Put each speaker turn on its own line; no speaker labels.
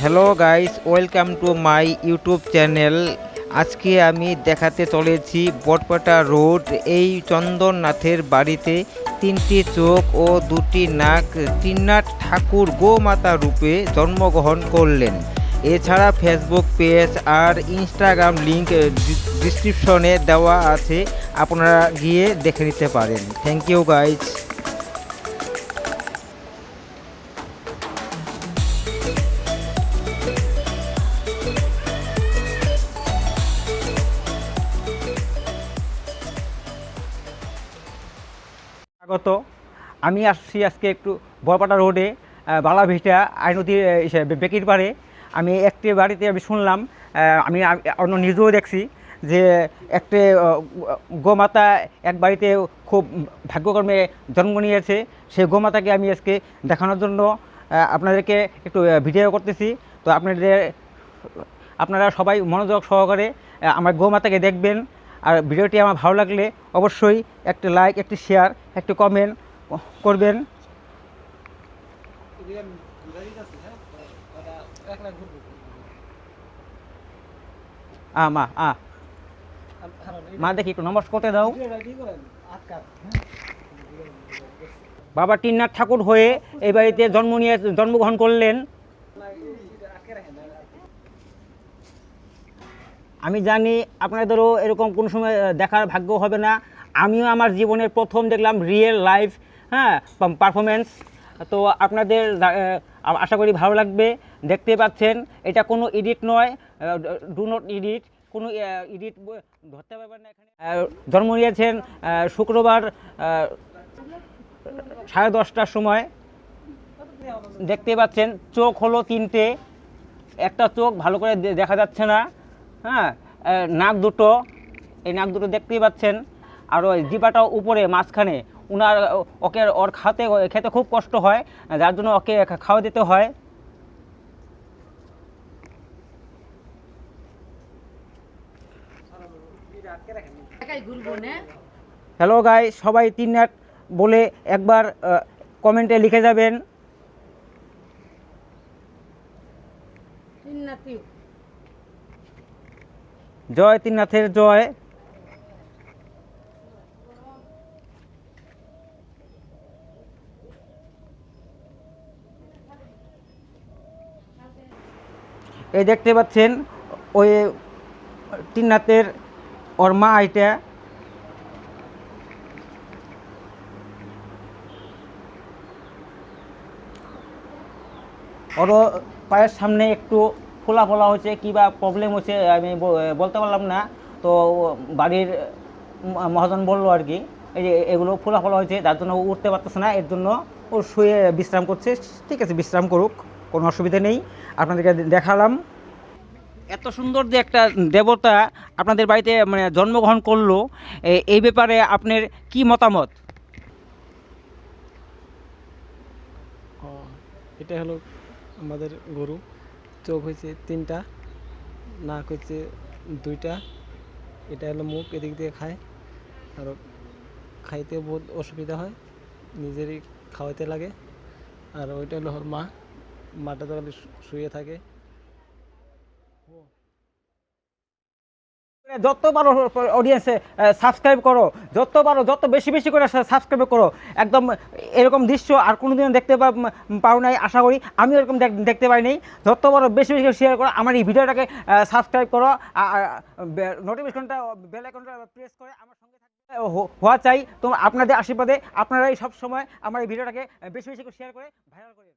Hello guys welcome to my YouTube channel আজকে আমি দেখাতে চলেছি বটপাটা রোড। এই চন্দননাথের বাড়িতে তিনটি চোখ ও দুটি নাক তিননাথ ঠাকুর গোমাতা রূপে জন্মগ্রহণ করলেন। এছাড়া ফেসবুক পেজ আর ইনস্টাগ্রাম লিংক ডিসক্রিপশনে দেওয়া আছে। আপনারা গিয়ে দেখে নিতে পারেন। থ্যাংক ইউ গাইস স্বাগত আমি আসছি আজকে একটু বরপাটা রোডে বালাভিটা আইনদীর বেকির পাড়ে। আমি একটি বাড়িতে আমি শুনলাম আমি অন্য নিজেও দেখছি যে একটি গোমাতা এক বাড়িতে খুব ভাগ্যকর্মে জন্ম নিয়েছে। সেই গোমাতাকে আমি আজকে দেখানোর জন্য আপনাদেরকে একটু ভিডিও করতেছি। তো আপনাদের, আপনারা সবাই মনোযোগ সহকারে আমার গোমাতাকে দেখবেন। আর ভিডিওটি আমার ভালো লাগলে অবশ্যই একটি লাইক একটি শেয়ার একটি কমেন্ট করবেন। আ, মা আ। মা, দেখি একটু নমস্কার করতে দাও? বাবা টিননাথ ঠাকুর হয়ে এই বাড়িতে জন্ম নিয়ে, জন্মগ্রহণ করলেন। আমি জানি আপনাদেরও এরকম কোনো সময় দেখার ভাগ্য হবে না। আমিও আমার জীবনের প্রথম দেখলাম রিয়েল লাইভ হ্যাঁ পারফরমেন্স তো আপনাদের আশা করি ভালো লাগবে। দেখতে পাচ্ছেন, এটা কোনো এডিট নয় ডু নট এডিট কোনো এডিট ধরতে পারবেন না এখানে। জন্ম নিয়েছেন শুক্রবার সাড়ে দশটার সময়। দেখতে পাচ্ছেন, চোখ হলো তিনটে। একটা চোখ ভালো করে দেখা যাচ্ছে না। হ্যাঁ নাক দুটো, এই নাক দুটো দেখতেই পাচ্ছেন। আর ওই জিপাটা উপরে, মাঝখানে। উনার, ওকে ওর খাতে খেতে খুব কষ্ট হয়, যার জন্য ওকে খাওয়া দিতে হয়। হ্যালো গাই সবাই তিন নাট বলে একবার কমেন্টে লিখে যাবেন। জয় তিননাথের জয়। এই দেখতে পাচ্ছেন, ওই তিননাথের ওর মা এটা। ওর পায়ের সামনে একটু ফোলা ফোলা হচ্ছে কী বা প্রবলেম হচ্ছে আমি বলতে পারলাম না। তো বাড়ির মহাজন বলল আর কি, এই যে এগুলো ফোলা ফোলা হয়েছে যার জন্য উঠতে পারতেছে না, এর জন্য ও শুয়ে বিশ্রাম করছে। ঠিক আছে, বিশ্রাম করুক, কোনো অসুবিধা নেই। আপনাদেরকে দেখালাম। এত সুন্দর যে একটা দেবতা আপনাদের বাড়িতে মানে জন্মগ্রহণ করল এই ব্যাপারে আপনার কি মতামত?
এটা হলো আমাদের গরু। চোখ হয়েছে তিনটা, নাক হয়েছে দুইটা, এটা হলো মুখ, এদিক দিয়ে খায়। আর খাইতে বহুত অসুবিধা হয়, নিজেরই খাওয়াতে লাগে। আর ওইটা হলো ওর মা, মাটা তো শুয়ে থাকে।
যত পারো অডিয়েন্সে সাবস্ক্রাইব করো, যত পারো যত বেশি বেশি করে সাবস্ক্রাইব করো, একদম এরকম দৃশ্য আর কোনোদিন দেখতে পা- পাও নাই, আশা করি। আমি এরকম দেখ- দেখতে পাইনি যত পারো বেশি বেশি শেয়ার করো, আমার এই ভিডিওটাকে সাবস্ক্রাইব করো। নোটিফিকেশনটা বেল আইকনটা প্রেস করে আমার সঙ্গে হওয়া চাই। তো আপনাদের আশীর্বাদে আপনারাই সব সময় আমার এই ভিডিওটাকে বেশি বেশি করে শেয়ার করে ভাইরাল করে